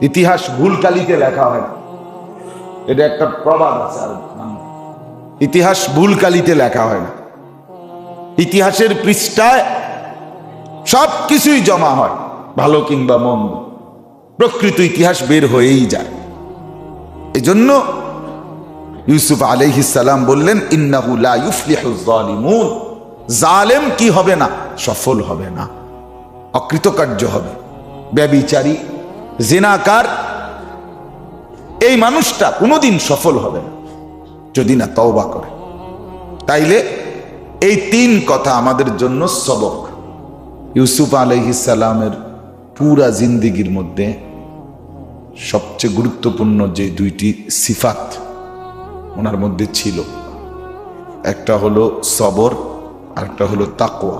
ইতিহাস ভুল কালিতে লেখা হয় না। এটা একটা প্রবাদ আছে আর ইতিহাস ভুল কালিতে লেখা হয় না। ইতিহাসের পৃষ্ঠায় সব কিছুই জমা হয়, ভালো কিংবা মন্দ। প্রকৃত ইতিহাস বের হয়েই যায়। এজন্য ইউসুফ আলাইহিসাল্লাম বললেন, ইন্নাহু লা ইউফলিহু যালিমুন। জালেম কি হবে না? সফল হবে না। অকৃতকার্য হবে। ব্যবিচারী জেনাকার, এই মানুষটা কোনোদিন সফল হবে না, যদি না তওবা করে। তাইলে এই তিন কথা আমাদের জন্য সবক। ইউসুফ আলাইহিসাল্লামের পুরা জিন্দিগির মধ্যে সবচেয়ে গুরুত্বপূর্ণ যে দুইটি সিফাত ওনার মধ্যে ছিল। একটা হলো সবর আর একটা হলো তাকোয়া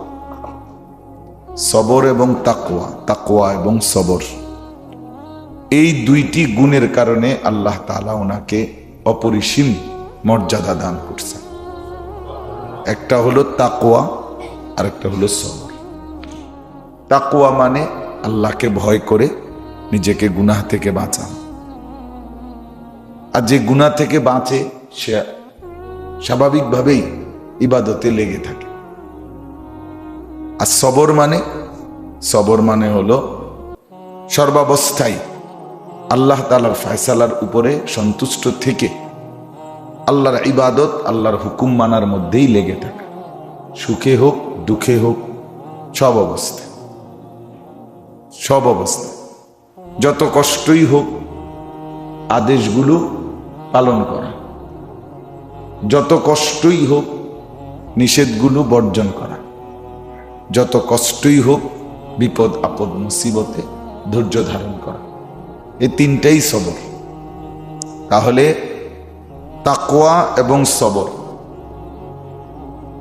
সবর এবং তাকোয়া তাকোয়া এবং সবর। এই দুইটি গুণের কারণে আল্লাহ তালা ওনাকে অপরিসীম মর্যাদা দান করছেন একটা হলো তাকোয়া আর একটা হলো সবর তাকোয়া মানে আল্লাহকে ভয় করে নিজেকে গুনাহ থেকে বাঁচান। আর যে গুনাহ থেকে বাঁচে, সে স্বাভাবিকভাবেই ইবাদতে লেগে থাকে। আর সবর মানে সবর মানে হলো সর্বাবস্থায় আল্লাহ তালার ফয়সালার উপরে সন্তুষ্ট থেকে আল্লাহর ইবাদত, আল্লাহর হুকুম মানার মধ্যেই লেগে থাকা। সুখে হোক, দুঃখে হোক, সব অবস্থায় সব অবস্থায় যত কষ্টই হোক, আদেশগুলো পালন করা। যত কষ্টই হোক, নিষেধগুলো বর্জন করা। যত কষ্টই হোক বিপদ আপদ মুসিবতে ধৈর্য ধারণ করা। এই তিনটাই সবর। তাহলে তাকোয়া এবং সবর।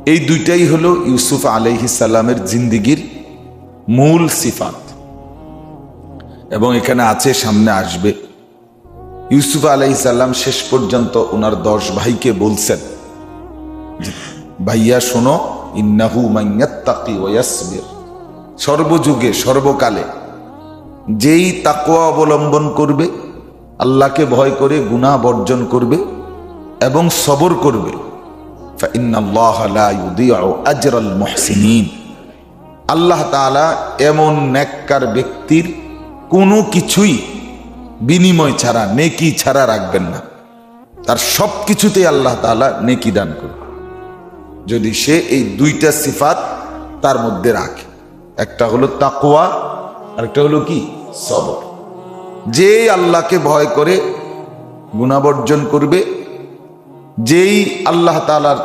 এই দুইটাই হলো ইউসুফ আলাইহিসাল্লামের জিন্দিগির মূল সিফাত। এবং এখানে আছে, সামনে আসবে। ইউসুফ আলাইসাল্লাম শেষ পর্যন্ত ওনার দশ ভাইকে বলছেন ভাইয়া, শোনো, ইন্নাহু মাইয়াত্তাকি ওয়াসবির সর্বযুগে, সর্বকালে যেই তাকোয়া অবলম্বন করবে, আল্লাহকে ভয় করে গুনাহ বর্জন করবে এবং সবর করবে। আল্লাহ তাআলা এমন নেককার ব্যক্তির কোনো কিছুই বিনিময় ছাড়া, নেকি ছাড়া রাখবেন না। তার সব কিছুতেই আল্লাহ তাআলা নেকি দান করবে। যদি সে এই দুইটা সিফাত তার মধ্যে রাখে, একটা হলো তাকওয়া আর একটা হলো কি? সবর। যে আল্লাহকে ভয় করে গুণাবর্জন করবে, যেই আল্লাহ তালার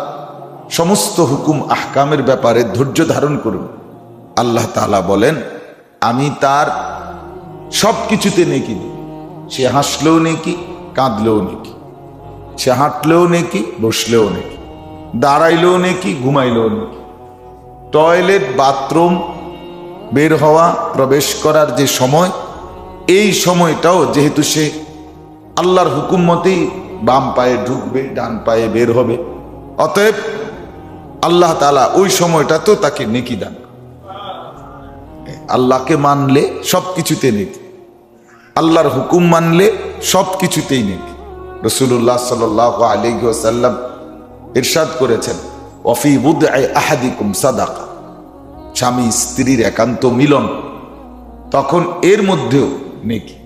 সমস্ত হুকুম, আহকামের ব্যাপারে ধৈর্য ধারণ করবে, আল্লাহ তালা বলেন, আমি তার সব কিছুতে নেকি দিই সে হাসলেও নেকি, কাঁদলেও নেকি। সে হাঁটলেও নেকি, বসলেও নেকি। দাঁড়াইলেও নেকি, ঘুমাইলেও নেকি। টয়লেট, বাথরুম বের হওয়া, প্রবেশ করার যে সময়, এই সময়টাও যেহেতু সে আল্লাহর হুকুম মতেই বাম পায়ে ঢুকবে, ডান পায়ে বের হবে। অতএব আল্লাহ তালা ওই সময়টা তো তাকে নেকি দান আল্লাহকে মানলে সব কিছুতে নেকি। আল্লাহর হুকুম মানলে সব কিছুতেই নেকি রসুল্লাহ সাল আলিহাসাল্লাম ইরশাদ করেছেন অফি বুদ আহাদিকুম সাদাকা। স্বামী স্ত্রীর একান্ত মিলন, তখন এর মধ্যেও নেকি।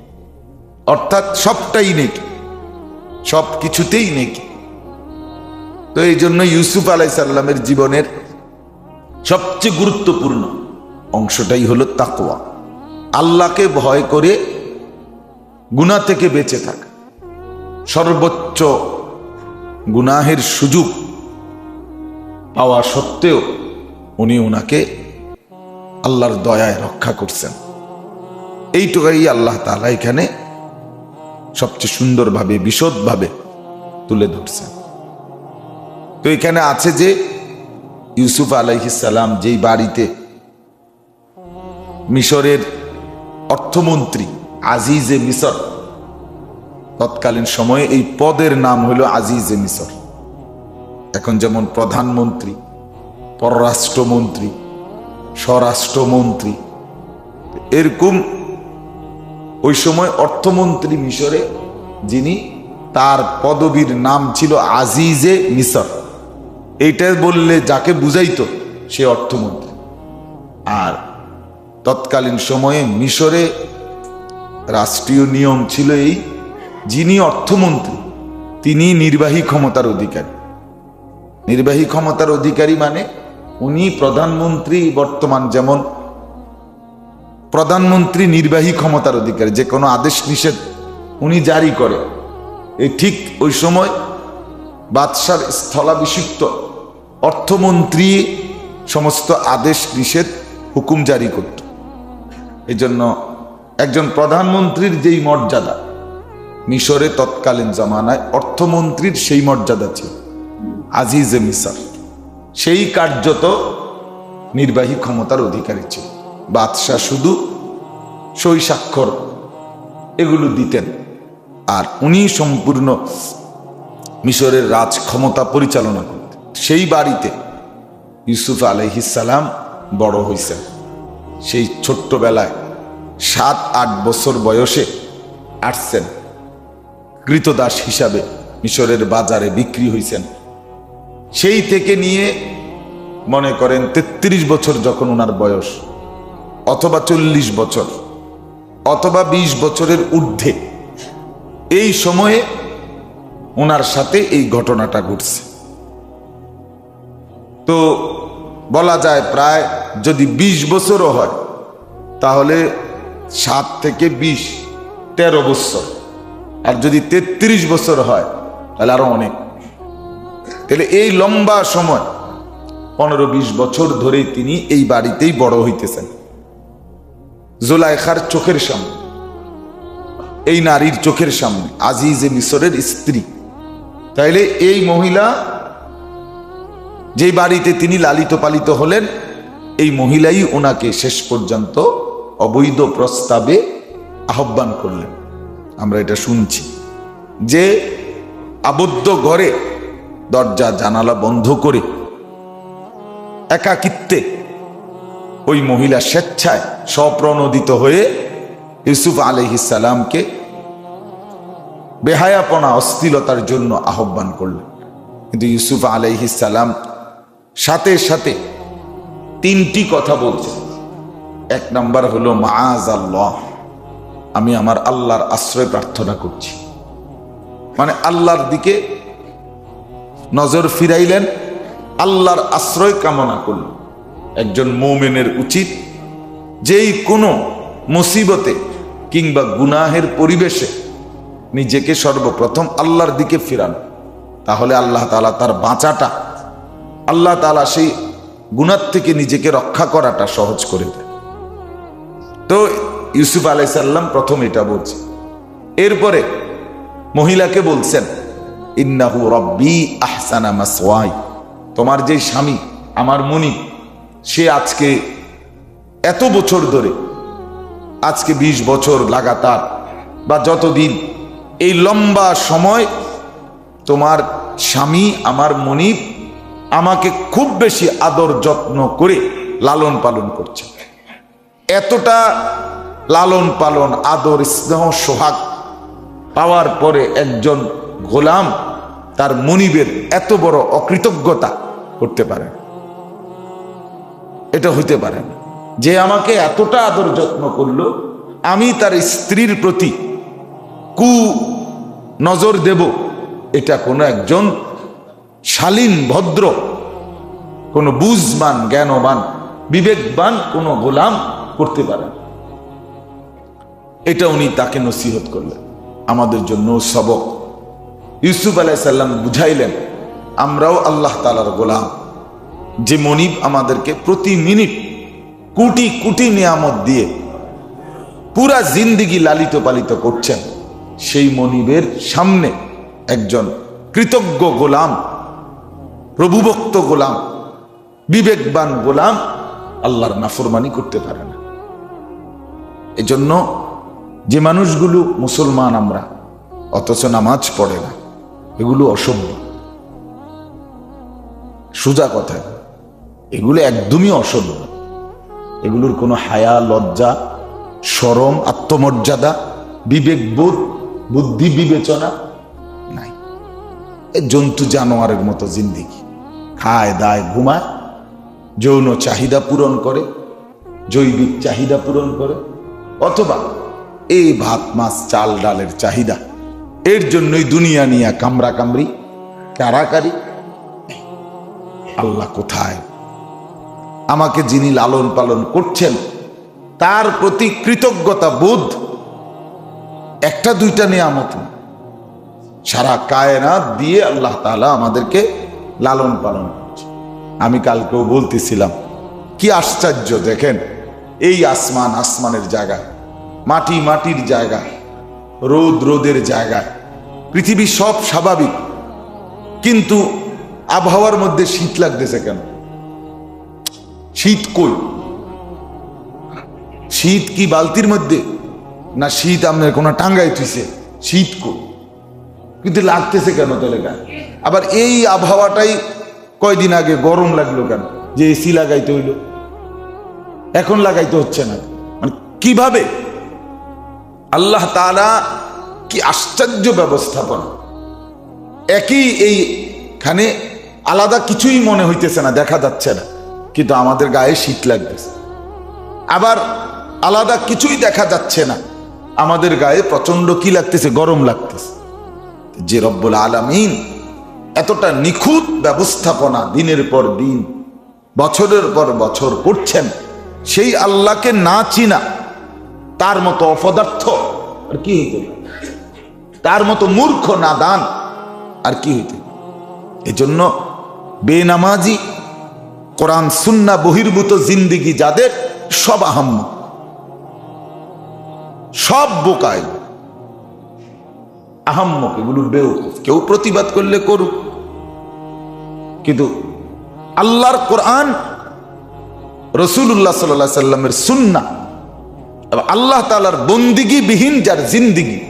অর্থাৎ সবটাই নেকি সব কিছুতেই নেকি। তো এই জন্য ইউসুফ আলাই সাল্লামের জীবনের সবচেয়ে গুরুত্বপূর্ণ অংশটাই হলো তাকোয়া আল্লাহকে ভয় করে গুণা থেকে বেঁচে থাকা। সর্বোচ্চ গুনাহের সুযোগ পাওয়া সত্ত্বেও উনি ওনাকে আল্লাহর দয়ায় রক্ষা করছেন। এইটুকাই আল্লাহ তালা এখানে সবচেয়ে সুন্দরভাবে, বিশদভাবে তুলে ধরছেন। তো এখানে আছে যে ইউসুফ আলাইহিসাল্লাম যেই বাড়িতে মিশরের অর্থমন্ত্রী আজিজে মিশর, তৎকালীন সময়ে এই পদের নাম হলো আজিজে মিশর। এখন যেমন প্রধানমন্ত্রী, পররাষ্ট্রমন্ত্রী স্বরাষ্ট্রমন্ত্রী। এরকম ওই সময় অর্থমন্ত্রী মিশরে, যিনি তার পদবীর নাম ছিল আজিজে মিসর। এইটা বললে যাকে বুঝাইতো, সে অর্থমন্ত্রী। আর তৎকালীন সময়ে মিশরে রাষ্ট্রীয় নিয়ম ছিল এই, যিনি অর্থমন্ত্রী তিনি নির্বাহী ক্ষমতার অধিকারী। নির্বাহী ক্ষমতার অধিকারী মানে উনি প্রধানমন্ত্রী বর্তমান যেমন প্রধানমন্ত্রী নির্বাহী ক্ষমতার অধিকারী, যে কোনো আদেশ নিষেধ উনি জারি করে। এই ঠিক ওই সময় বাদশার স্থলাভিষিক্ত অর্থমন্ত্রী সমস্ত আদেশ নিষেধ হুকুম জারি করত। এই জন্য একজন প্রধানমন্ত্রীর যেই মর্যাদা, মিশরে তৎকালীন জামানায় অর্থমন্ত্রীর সেই মর্যাদা ছিল। আজিজে মিসর সেই কার্যত নির্বাহী ক্ষমতার অধিকারী ছিল। বাদশাহ শুধু সই স্বাক্ষর এগুলো দিতেন। আর উনি সম্পূর্ণ মিশরের রাজ ক্ষমতা পরিচালনা করতেন। সেই বাড়িতে ইউসুফ আলহিসাল্লাম বড় হয়েছেন সেই ছোট্টবেলায় সাত, আট বছর বয়সে আসছেন। কৃতদাস হিসাবে মিশরের বাজারে বিক্রি হয়েছেন সেই থেকে নিয়ে মনে করেন ৩৩ বছর যখন ওনার বয়স, অথবা চল্লিশ বছর, অথবা ২০ বছরের ঊর্ধ্বে, এই সময়ে ওনার সাথে এই ঘটনাটা ঘটছে। তো বলা যায় প্রায় যদি ২০ বছরও হয়, তাহলে সাত থেকে বিশ, তেরো বছর, আর যদি ৩৩ বছর হয়, তাহলে আরও অনেক। তাহলে এই লম্বা সময়, পনেরো বিশ বছর ধরে তিনি এই বাড়িতেই বড় হইতেছেন। জোলাইখার চোখের সামনে, এই নারীর চোখের সামনে, আজিজে মিশরের স্ত্রী। তাইলে এই মহিলা যে বাড়িতে তিনি লালিত পালিত হলেন, এই মহিলাই ওনাকে শেষ পর্যন্ত অবৈধ প্রস্তাবে আহ্বান করলেন। আমরা এটা শুনছি যে আবদ্ধ ঘরে দরজা জানালা বন্ধ করে একাকিত্বে ওই মহিলা স্বেচ্ছায় স্বপ্রণোদিত হয়ে ইউসুফ আলহিসাল্লামকে বেহায়াপনা অস্থিলতার জন্য আহ্বান করলেন। কিন্তু ইউসুফ আলহিসাল্লাম সাথে সাথে তিনটি কথা বলছেন। এক নাম্বার হলো মাজ আল্লাহ আমি আমার আল্লাহর আশ্রয় প্রার্থনা করছি। মানে আল্লাহর দিকে নজর ফিরাইলেন, আল্লাহর আশ্রয় কামনা করলেন একজন মৌমেনের উচিত যেই কোনো মুসিবতে কিংবা গুনাহের পরিবেশে নিজেকে সর্বপ্রথম আল্লাহর দিকে ফিরানো। তাহলে আল্লাহ তালা তার বাঁচাটা, আল্লাহ তালা সেই গুনার থেকে নিজেকে রক্ষা করাটা সহজ করে দেয় তো ইউসুফ আলাইসাল্লাম প্রথম এটা বলছে। এরপরে মহিলাকে বলছেন ইন্নাহু রব্বি আহসানা মাসওয়াই। তোমার যে স্বামী, আমার মনি, সে আজকে এত বছর ধরে, আজকে ২০ বছর লাগাতার, বা যতদিন এই লম্বা সময় তোমার স্বামী, আমার মনিব আমাকে খুব বেশি আদর যত্ন করে লালন পালন করছে। এতটা লালন পালন, আদর, স্নেহ, সোহাগ পাওয়ার পরে একজন গোলাম তার মনিবের এত বড় অকৃতজ্ঞতা করতে পারে। এটা হইতে পারে না। যে আমাকে এতটা আদর যত্ন করল, আমি তার স্ত্রীর প্রতি কু নজর দেব, এটা কোনো একজন শালীন, ভদ্র, কোনো বুঝবান, জ্ঞানবান, বিবেকবান, কোনো গোলাম করতে পারে এটা উনি তাকে নসিহত করলেন। আমাদের জন্য সবক ইউসুফ আলাইসাল্লাম বুঝাইলেন, আমরাও আল্লাহ তালার গোলাম। যে মনিব আমাদেরকে প্রতি মিনিট কোটি কোটি নিয়ামত দিয়ে পুরা জিন্দিগি লালিত পালিত করছেন, সেই মনিবের সামনে একজন কৃতজ্ঞ গোলাম, প্রভুভক্ত গোলাম, বিবেকবান গোলাম আল্লাহর নাফরমানি করতে পারে না। এজন্য যে মানুষগুলো মুসলমান আমরা, অথচ নামাজ পড়ে না এগুলো অসভ্য। সোজা কথা, এগুলো একদমই অসভ্য। এগুলোর কোনো হায়া, লজ্জা, সরম, আত্মমর্যাদা বিবেক বোধ বুদ্ধি বিবেচনা নাই। এ জন্তু জানোয়ারের মতো জিন্দিগি। খায়, দায়, ঘুমায়, যৌন চাহিদা পূরণ করে, জৈবিক চাহিদা পূরণ করে, অথবা এই ভাত, মাছ, চাল, ডালের চাহিদা এর জন্যই দুনিয়া নিয়ে কামরা কামড়ি কারাকারি। আল্লাহ কোথায়? আমাকে যিনি লালন পালন করছেন, তার প্রতি কৃতজ্ঞতা বোধ, একটা দুইটা নিয়ামত। সারা কায়নাত দিয়ে আল্লাহ তাআলা আমাদেরকে লালন পালন করছে। আমি কালকেও বলতেছিলাম, কি আশ্চর্য দেখেন, এই আসমান আসমানের জায়গায়, মাটি মাটির জায়গায় রোদ রোদের জায়গায়। পৃথিবী সব স্বাভাবিক। কিন্তু আবহাওয়ার মধ্যে শীত লাগতেছে কেন? শীত কই? শীত কি বালতির মধ্যে? না শীত আপনার কোনো টাঙ্গাই থুইছে? শীত কই? কিন্তু লাগতেছে কেন তাহলে গায়ে আবার এই আবহাওয়াটাই কয়দিন আগে গরম লাগল কেন? যে এসি লাগাইতে হইল। এখন লাগাইতে হচ্ছে না। মানে কীভাবে? আল্লাহ তাআলা কি আশ্চর্য ব্যবস্থাপনা। একই এইখানে আলাদা কিছুই মনে হইতেছে না, দেখা যাচ্ছে না, কিন্তু আমাদের গায়ে শীত লাগতেছে। আবার আলাদা কিছুই দেখা যাচ্ছে না, আমাদের গায়ে প্রচণ্ড কি লাগতেছে, গরম লাগতেছে। যে রব্বুল আলামিন এতটা নিখুঁত ব্যবস্থাপনা দিনের পর দিন, বছরের পর বছর করছেন, সেই আল্লাহকে না চিনা তার মতো অপদার্থ, আর কি হইতে? তার মতো মূর্খ, নাদান, আর কি হইতে? এজন্য বেনামাজি, কোরআন, সুন্না, বহির্ভূত জিন্দিগি যাদের, সব আহম্ম। সব বোকায়। আহাম্মক এগুলো বেউকুফ কেউ প্রতিবাদ করলে করুক। কিন্তু আল্লাহর কোরআন রসুল্লাহ সাল্লাহ সাল্লামের সুন্না আল্লাহ তালার বন্দিগি বিহীন যার জিন্দিগি,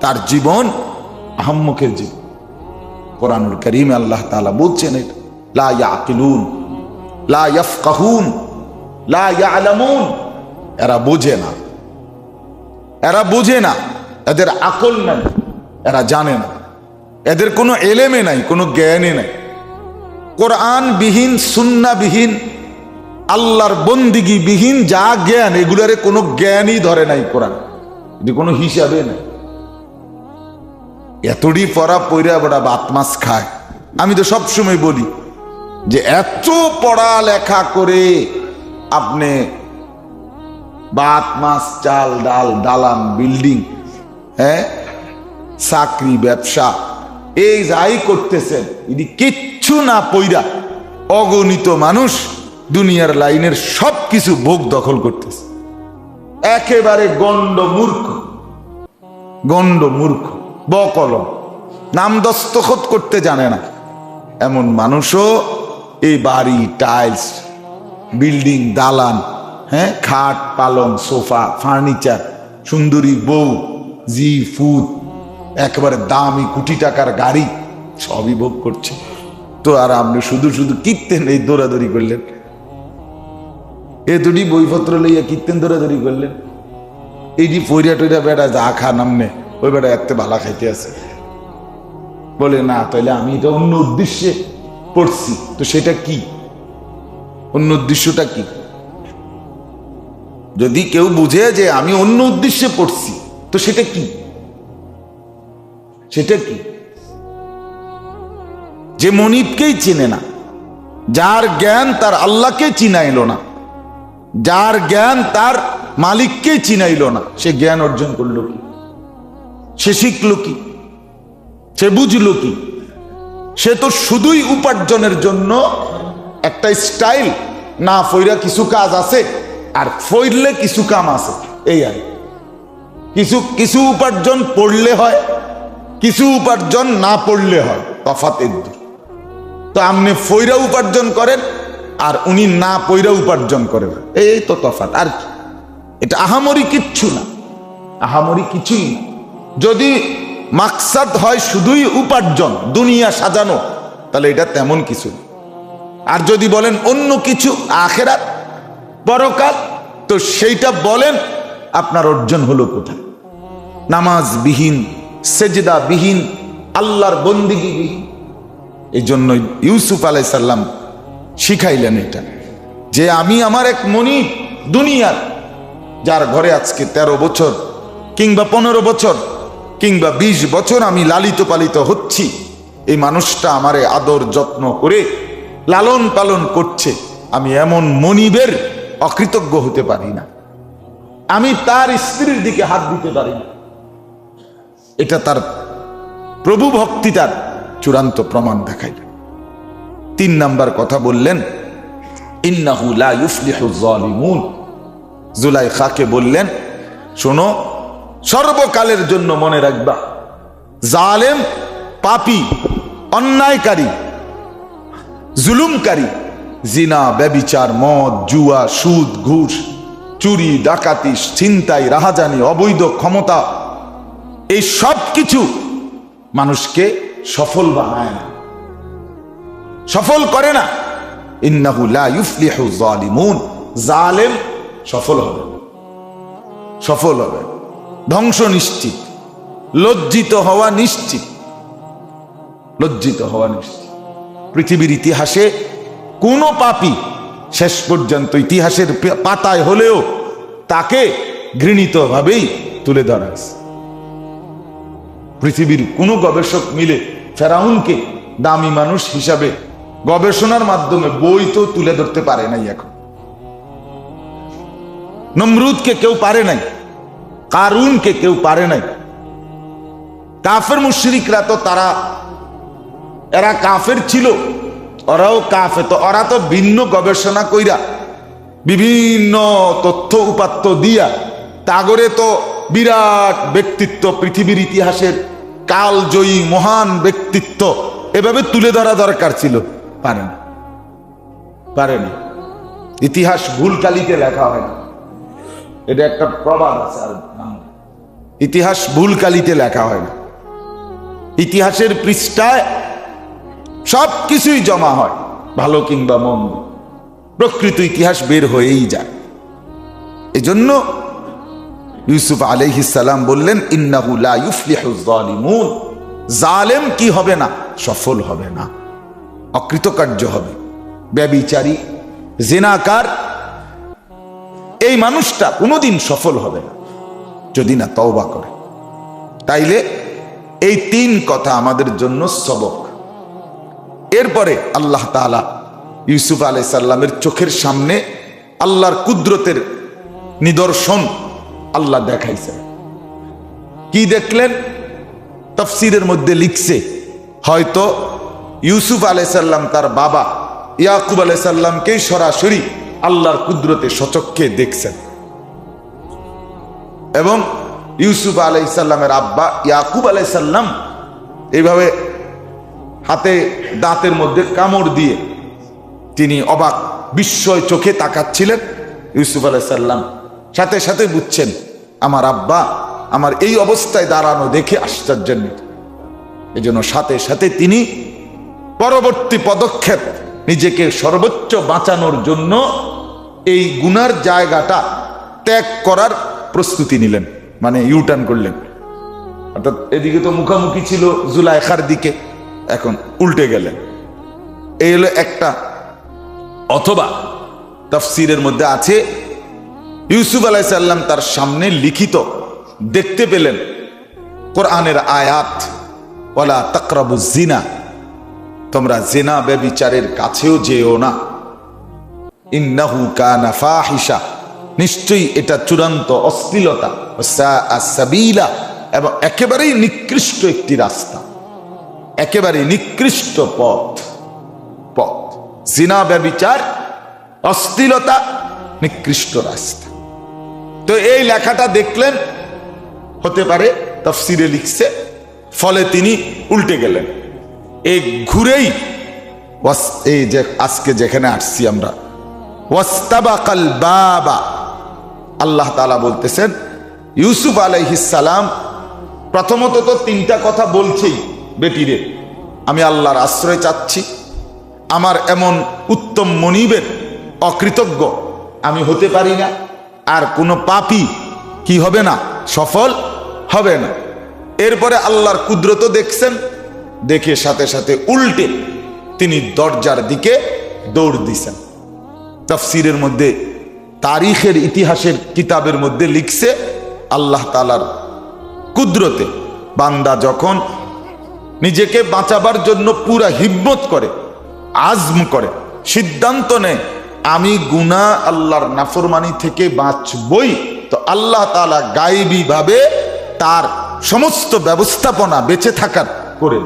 তার জীবন আহম্মকের জীবন। কোরআনুল করিম আল্লাহ তালা বলছেন এটা, লা ইয়াকিলুন, লা ইয়াফকাহুন, লা ইয়ালামুন। এরা বোঝে না। এরা বোঝে না। এদের আকল নাই। এরা জানে না। এদের কোনো এলেমে নাই, কোনো জ্ঞানে নাই। কোরআন বিহীন সুন্না বিহীন আল্লাহর বন্দিগি বিহীন যা জ্ঞান, এগুলারে কোনো জ্ঞানই ধরে নাই কোরআন। এটি কোনো হিসাবে নাই। এতটি পড়া পইরা বড়া বাত মাছ খায়। আমি তো সবসময় বলি যে এত পড়া লেখা করে আপনি বাত মাছ, চাল, ডাল, দালান, বিল্ডিং হ্যাঁ চাকরি, ব্যবসা, এই যাই করতেছেন, এটি কিচ্ছু না পইরা অগণিত মানুষ দুনিয়ার লাইনের সব কিছু ভোগ দখল করতেছে। একেবারে গণ্ড মূর্খ। গণ্ড মূর্খ, বকলম। নাম দস্তখত করতে জানে না। এমন মানুষও এই বাড়ি, টাইলস, বিল্ডিং, দালান হ্যাঁ খাট, পালং, সোফা, ফার্নিচার, সুন্দরী বউ, জি ফুড একেবারে দামি কোটি টাকার গাড়ি, সবই ভোগ করছে। তো আর আপনি শুধু শুধু কীর্তেন এই দৌড়াদৌড়ি করলেন? এ দুটি বইপত্র লইয়া কীর্তেন দৌড়াদৌড়ি করলেন। এই যে পইরা টইরা বেড়া যা খা নামনে, ওই বেড়া এত ভালা খাইতে আছে। বলে, না তাহলে আমি এটা অন্য উদ্দেশ্যে পড়ছি। তো সেটা কি? অন্য উদ্দেশ্যটা কি? যদি কেউ বুঝে যে আমি অন্য উদ্দেশ্যে পড়ছি, তো সেটা কি? সেটা কি? যে মনিবকেই চেনে না, যার জ্ঞান তার আল্লাহকে চিনাইল না যার জ্ঞান তার মালিককে চিনাইল না, সে জ্ঞান অর্জন করল কি? সে শিখল কি? সে বুঝলো কি? সে তো শুধুই উপার্জনের জন্য একটা স্টাইল, না ফইরা কিছু কাজ আছে, আর ফইরলে কিছু কাম আছে, এই আর কিছু কিছু উপার্জন পড়লে হয়, কিছু উপার্জন না পড়লে হয় তফাত। তো আপনি ফইরা উপার্জন করেন আর উনি না পইরা উপার্জন করেন এই তো তফাত আর কি? এটা আহামরি কিচ্ছু না। আহামরি কিছুই না। যদি মাকসাদ হয় শুধুই উপার্জন, দুনিয়া সাজানো, তাহলে এটা তেমন কিছু আর যদি বলেন অন্য কিছু, আখেরাত, পরকাল, তো সেইটা বলেন, আপনার অর্জন হলো কোথায়? নামাজবিহীন, সেজদাবিহীন, আল্লাহর বন্দিগিবিহীন। এই জন্য ইউসুফ আলাই সাল্লাম শিখাইলেন এটা। যে আমি আমার এক মনি দুনিয়ার, যার ঘরে আজকে ১৩ বছর কিংবা পনেরো বছর কিংবা ২০ বছর আমি লালিত পালিত হচ্ছি, এই মানুষটা আমারে আদর যত্ন করে লালন পালন করছে, আমি এমন মনিবের অকৃতজ্ঞ হতে পারি না। আমি তার স্ত্রীর দিকে হাত দিতে পারি না। এটা তার প্রভু ভক্তিটার চূড়ান্ত প্রমাণ দেখাইলেন। তিন নাম্বার কথা বললেন, ইন্নাহু লা বললেন, শোনো, সর্বকালের জন্য মনে রাখবা, জালেম, পাপি, অন্যায়কারী, জুলুমকারী, জিনা, ব্যবিচার, মদ, জুয়া, সুদ, ঘুষ, চুরি, ডাকাতি, ছিনতাই, রাহাজানি, অবৈধ ক্ষমতা, এই সব কিছু মানুষকে সফল বানায় না। সফল করে না জালেম সফল হবে। সফল হবে। ধ্বংস নিশ্চিত লজ্জিত হওয়া নিশ্চিত লজ্জিত হওয়া নিশ্চিত পৃথিবীর ইতিহাসে কোনো পাপি শেষ পর্যন্ত ইতিহাসের পাতায় হলেও তাকে ঘৃণিতভাবেই তুলে ধরা। পৃথিবীর কোনো গবেষক মিলে ফেরাউনকে দামি মানুষ হিসাবে গবেষণার মাধ্যমে বই তো তুলে ধরতে পারে নাই এখন। নমরুদকে কেউ পারে নাই, কারুনকে কেউ পারে নাই। কাফের মুশরিকরা তো তারা, এরা কাফের ছিল, ওরাও কাফে, তো ওরা তো ভিন্ন গবেষণা কইরা, বিভিন্ন তথ্য উপাত্ত দিয়া, তাগরে তো বিরাট ব্যক্তিত্ব, পৃথিবীর ইতিহাসের কালজয়ী মহান ব্যক্তিত্ব, এভাবে তুলে ধরা দরকার ছিল। পারেন পারেনি ইতিহাস ভুল কালিতে লেখা হয় না। এটা একটা প্রবাদ আছে আর ইতিহাস ভুল কালিতে লেখা হয় না। ইতিহাসের পৃষ্ঠায় সব কিছুই জমা হয়, ভালো কিংবা মন্দ। প্রকৃত ইতিহাস বের হয়েই যায়। এজন্য ইউসুফ আলাইহিসাল্লাম বললেন, ইন্নাহু লা ইউফলিহু যালিমুন। জালেম কি হবে না? সফল হবে না। অকৃতকার্য হবে। ব্যবিচারী, জেনাকার, এই মানুষটা কোনোদিন সফল হবে না, যদি না তওবা করে। তাইলে এই তিন কথা আমাদের জন্য সবক। এরপরে আল্লাহ তাআলা ইউসুফ আলাই সাল্লামের চোখের সামনে আল্লাহর কুদরতের নিদর্শন আল্লাহ দেখাইছে। কি দেখলেন? তফসিরের মধ্যে লিখছে, হয়তো ইউসুফ আলাইসাল্লাম তার বাবা, ইয়াকুব আলাইসাল্লামকেই সরাসরি আল্লাহর কুদরতে সচক্ষে দেখছেন। এবং ইউসুফ আলাইসাল্লামের আব্বা ইয়াকুব আলাইসাল্লাম এইভাবে হাতে দাঁতের মধ্যে কামড় দিয়ে তিনি অবাক বিস্ময় চোখে তাকাচ্ছিলেন। ইউসুফ আলাইসাল্লাম সাথে সাথে বুঝছেন, আমার আব্বা আমার এই অবস্থায় দাঁড়ানো দেখে আশ্চর্যান্বিত এই জন্য সাথে সাথে তিনি পরবর্তী পদক্ষেপ নিজেকে সর্বোচ্চ বাঁচানোর জন্য এই গুনার জায়গাটা ত্যাগ করার প্রস্তুতি নিলেন মানে ইউটার্ন করলেন। অর্থাৎ এদিকে তো মুখামুখি ছিল জুলাইখার দিকে, এখন উল্টে গেলেন। এই হলো একটা। অথবা তফসিরের মধ্যে আছে, ইউসুফ আলাইসাল্লাম তার সামনে লিখিত দেখতে পেলেন, কোরআনের আয়াত ওলা তকরাবু জিনা। তোমরা জেনা ব্যবিচারের কাছেও যেও না। ইন্নাহু কানা ফাহিশা। নিশ্চয়ই এটা চূড়ান্ত অশ্লীলতা। সাবিলা। এবং একেবারেই নিকৃষ্ট একটি রাস্তা। একেবারে নিকৃষ্ট পথ। পথ। জিনা ব্যবিচার, অশ্লীলতা, নিকৃষ্ট রাস্তা। তো এই লেখাটা দেখলেন, হতে পারে, তফসিরে লিখছে, ফলে তিনি উল্টে গেলেন। এই ঘুরেই এই যে আজকে যেখানে আসছি আমরা। ওয়াস্তাবাকাল বাবা। আল্লাহ তাআলা বলতেছেন, ইউসুফ সালাম প্রথমত তো তিনটা কথা বলছেই বেটিরে আমি আল্লাহর আশ্রয় চাচ্ছি, আমার এমন উত্তম মনিবের অকৃতজ্ঞ আমি হতে পারি না, আর কোনো পাপি কি হবে না, সফল হবে না। এরপরে আল্লাহর কুদরত দেখছেন দেখে সাথে সাথে উল্টে তিনি দরজার দিকে দৌড় দিছেন তফসিরের মধ্যে, তারিখের ইতিহাসের কিতাবের মধ্যে লিখছে আল্লাহ তালার কুদরতে বান্দা যখন নিজেকে বাঁচাবার জন্য পুরা হিম্মত করে, আজম করে, সিদ্ধান্ত নেয়, আমি গুনা আল্লাহর নাফরমানি থেকে বাঁচবই, তো আল্লাহ তালা গাইবী ভাবে তার সমস্ত ব্যবস্থাপনা বেঁচে থাকার করে।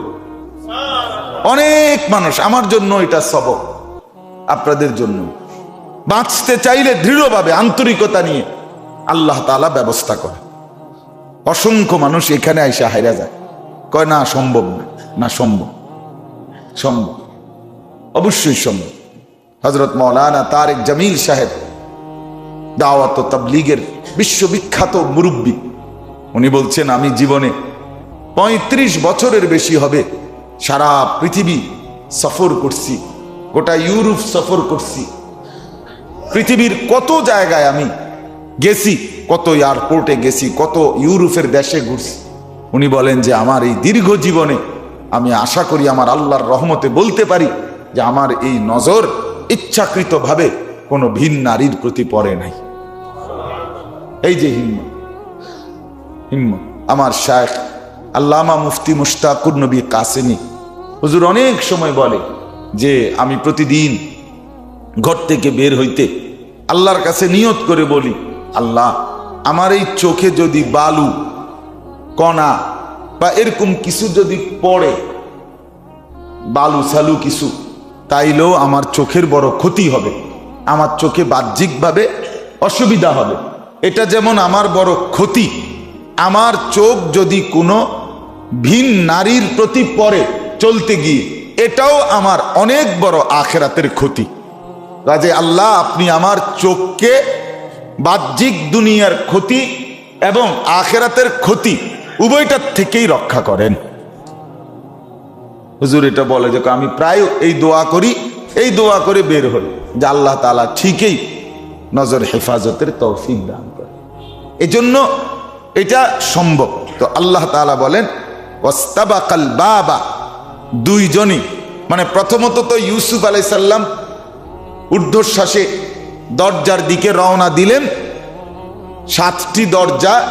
অনেক মানুষ, আমার জন্য এটা সবক, আপনাদের জন্য। বাঁচতে চাইলে দৃঢ়ভাবে আন্তরিকতা নিয়ে আল্লাহ তালা ব্যবস্থা করে। অসংখ্য মানুষ এখানে আইসা হাইরা যায়। কয়, না, সম্ভব না না, সম্ভব। সম্ভব। অবশ্যই সম্ভব। হজরত মৌলানা তারেক জামিল সাহেব, দাওয়াত তাবলিগের বিশ্ববিখ্যাত মুরব্বী, উনি বলছেন, আমি জীবনে পঁয়ত্রিশ বছরের বেশি হবে সারা পৃথিবী সফর করছি, গোটা ইউরোপ সফর করছি। পৃথিবীর কত জায়গায় আমি গেছি, কত এয়ারপোর্টে গেছি, কত ইউরোপের দেশে ঘুরছি। উনি বলেন যে, আমার এই দীর্ঘ জীবনে আমি আশা করি আমার আল্লাহর রহমতে বলতে পারি যে, আমার এই নজর ইচ্ছাকৃতভাবে কোনো ভিন নারীর প্রতি পড়ে নাই। এই যে হিম্মত হিম্মত। আমার শায়েখ আল্লামা মুফতি মুশতাকুর নবী কাসেমি। হুজুর অনেক সময় বলে যে আমি প্রতিদিন ঘর থেকে বের হইতে আল্লাহর কাছে নিয়ত করে বলি, আল্লাহ, আমার এই চোখে যদি বালু, কণা বা এরকম কিছু যদি পড়ে, বালু সালু কিছু, তাইলেও আমার চোখের বড় ক্ষতি হবে, আমার চোখে বাহ্যিকভাবে অসুবিধা হবে। এটা যেমন আমার বড় ক্ষতি, আমার চোখ যদি কোনো ভিন নারীর প্রতি পরে চলতে গিয়ে, এটাও আমার অনেক বড় আখেরাতের ক্ষতি। রাজে আল্লাহ, আপনি আমার চোখকে বাহ্যিক দুনিয়ার ক্ষতি এবং আখেরাতের ক্ষতি উভয়টার থেকেই রক্ষা করেন। হুজুর এটা বলে, যে আমি প্রায় এই দোয়া করি, এই দোয়া করে বের হই, যে আল্লাহ তালা ঠিকই নজর হেফাজতের তৌফিক দান করে এজন্য এটা সম্ভব। তো আল্লাহ তালা বলেন ওস্তাবাকাল বাবা। দুইজনই। মানে প্রথমত তো ইউসুফ আলাইসাল্লাম ঊর্ধ্বশ্বাসে দরজার দিকে রওনা দিলেন। সাতটি দরজা,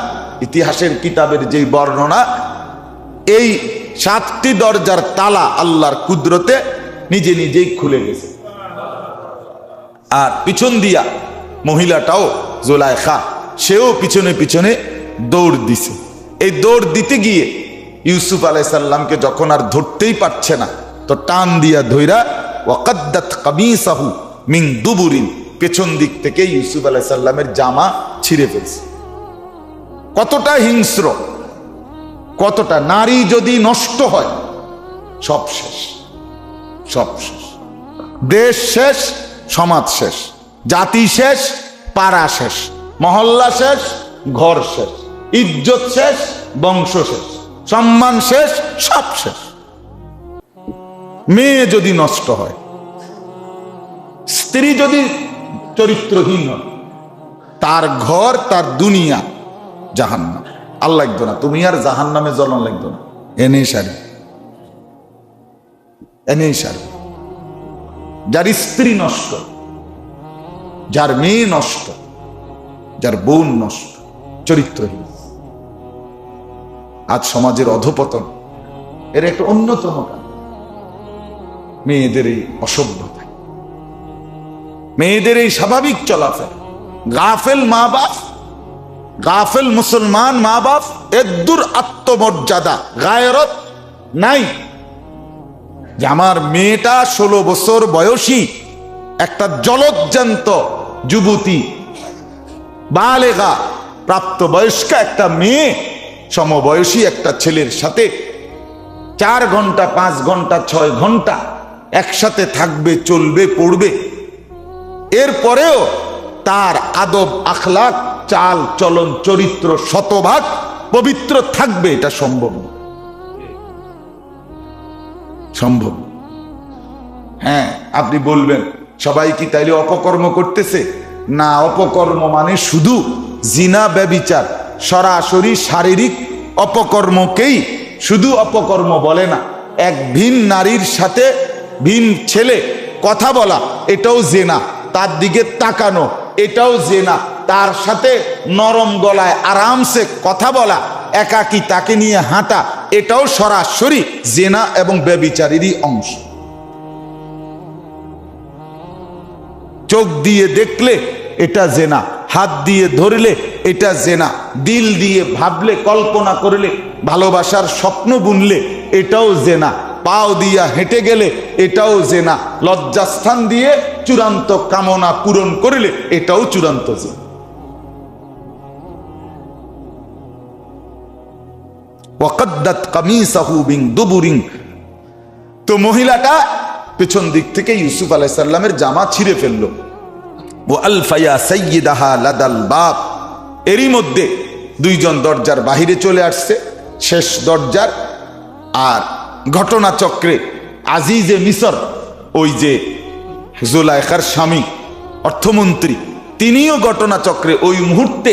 ইতিহাসের কিতাবের যেই বর্ণনা, এই সাতটি দরজার তালা আল্লাহর কুদরতে নিজে নিজেই খুলে গেছে। আর পিছন দিয়া মহিলাটাও জোলায় খা সেও পিছনে পিছনে দৌড় দিছে। এই দৌড় দিতে গিয়ে ইউসুফ আলাইসাল্লামকে যখন আর ধরতেই পারছে না, তো টান দিয়া ধইরা, ওয়াকাদ্দাত কামিসাহু মিং দুবুরিন। পেছন দিক থেকে ইউসুফ আলাইসাল্লামের জামা ছিঁড়ে ফেলছে। কতটা হিংস্র, কতটা নারী যদি নষ্ট হয়, সব শেষ সব শেষ। দেশ শেষ, সমাজ শেষ, জাতি শেষ, পাড়া শেষ, মহল্লা শেষ, ঘর শেষ, ইজ্জত শেষ, বংশ শেষ। সম্মান শেষ, সব শেষ। মেয়ে যদি নষ্ট হয়, স্ত্রী যদি চরিত্রহীন হয়, তার ঘর, তার দুনিয়া জাহান্নাম। আর লাগতো না, তুমি আর জাহান নামে জ্বলন লাগতো না। এনেই সারি এনেই সারি যার স্ত্রী নষ্ট, যার মেয়ে নষ্ট, যার বোন নষ্ট, চরিত্রহীন। আজ সমাজের অধপতন। এর একটা অন্যতম কারণ। মেয়েদের এই অসভ্যতা। মেয়েদের এই স্বাভাবিক চলাফেরা। গাফেল মা বাপ, গাফেল মুসলমান মা বাপ, এদ্দুর আত্মমর্যাদা, গায়রত নাই। যে আমার মেয়েটা ষোলো বছর বয়সী, একটা জলজ্জান্ত যুবতী, বালেগা, প্রাপ্তবয়স্ক একটা মেয়ে সমবয়সী একটা ছেলের সাথে চার ঘণ্টা, পাঁচ ঘণ্টা, ছয় ঘণ্টা একসাথে থাকবে, চলবে, পড়বে। এরপরেও তার আদব আখলাক চাল, চলন, চরিত্র শতভাগ পবিত্র থাকবে, এটা সম্ভব। সম্ভব। হ্যাঁ আপনি বলবেন, সবাই কি তাইলে অপকর্ম করতেছে? না, অপকর্ম মানে শুধু জিনা, ব্যবিচার। সরাসরি শারীরিক অপকর্মকেই শুধু অপকর্ম বলে না, এক ভিন নারীর সাথে ভিন ছেলে কথা বলা, এটাও জেনা। তার দিকে তাকানো, এটাও জেনা। তার সাথে নরম গলায় আরামসে কথা বলা, একাকি তাকে নিয়ে হাঁটা, এটাও সরাসরি জেনা এবং ব্যবিচারেরই অংশ। চোখ দিয়ে দেখলে এটা জেনা। হাত দিয়ে ধরলে এটা জেনা। দিল দিয়ে ভাবলে, কল্পনা করলে, ভালোবাসার স্বপ্ন বুনলে এটাও জেনা। পাও দিয়া হেঁটে গেলে এটাও জেনা। লজ্জাস্থান দিয়ে চূড়ান্ত কামনা পূরণ করলে এটাও চূড়ান্ত জেনা। কামিসাহু তো মহিলাটা পেছন দিক থেকে ইউসুফ আলাইসাল্লামের জামা ছিঁড়ে ফেলল। বাপ এরই মধ্যে দুইজন দরজার বাহিরে চলে আসছে। শেষ দরজার আর ঘটনাচক্রে আজিজে মিসর, ওই যে জুলাইখার স্বামী, অর্থমন্ত্রী, তিনিও ঘটনাচক্রে ওই মুহূর্তে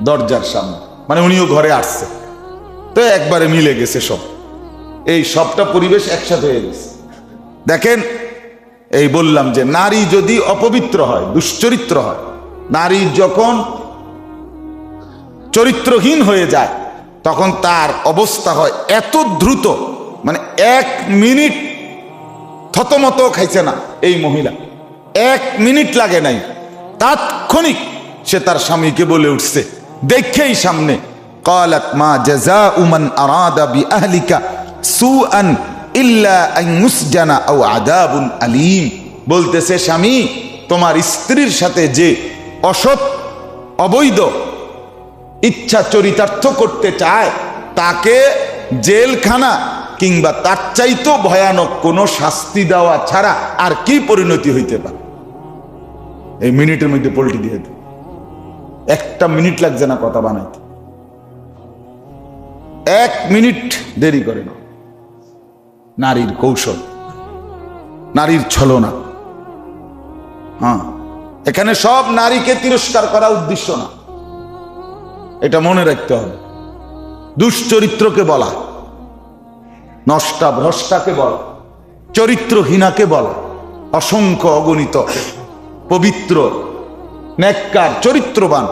দরজার সামনে মানে উনিও ঘরে আসছে। তো একবারে মিলে গেছে সব। এই সবটা পরিবেশ একসাথে হয়ে গেছে। দেখেন এই বললাম যে নারী যদি অপবিত্র হয়, দুশ্চরিত্র হয়, নারী যখন চরিত্রহীন হয়ে যায়, তখন তার অবস্থা হয় এত দ্রুত মানে এক মিনিট থতমত খাইছে না এই মহিলা। এক মিনিট লাগে নাই। তাৎক্ষণিক সে তার স্বামীকে বলে উঠছে, দেখেই সামনে, কলাত মা জাজা উমান আরাদা বি আহলিকা সুআন আলিম। বলতেছে, স্বামী, তোমার স্ত্রীর সাথে যে অসৎ, অবৈধ ইচ্ছা চরিতার্থ করতে চায়, তাকে জেলখানা কিংবা তার চাইতো ভয়ানক কোনো শাস্তি দেওয়া ছাড়া আর কি পরিণতি হইতে পারে? এই মিনিটের মধ্যে পোল্টি দিয়ে একটা মিনিট লাগছে না কথা বানাইতে। এক মিনিট দেরি করে না নারীর কৌশল, নারীর ছলনা। হ্যাঁ এখানে সব নারীকে তিরস্কার করা উদ্দেশ্য না। এটা মনে রাখতে হবে। দুশ্চরিত্রকে বলা নষ্টা ভ্রষ্টাকে বলা, চরিত্রহীনাকে বলা, অসংখ্য অগণিত, পবিত্র নেককার চরিত্রবান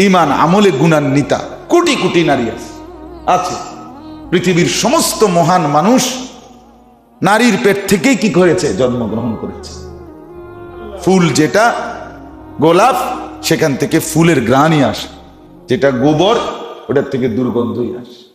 ইমান আমলে গুণান্বিতা, কোটি কোটি নারী আছে। আছে। পৃথিবীর সমস্ত মহান মানুষ নারীর পেট থেকেই কি করেছে? জন্মগ্রহণ করেছে। ফুল যেটা গোলাপ, সেখান থেকে ফুলের গ্রাণই আসে। যেটা গোবর, ওটার থেকে দুর্গন্ধই আসে।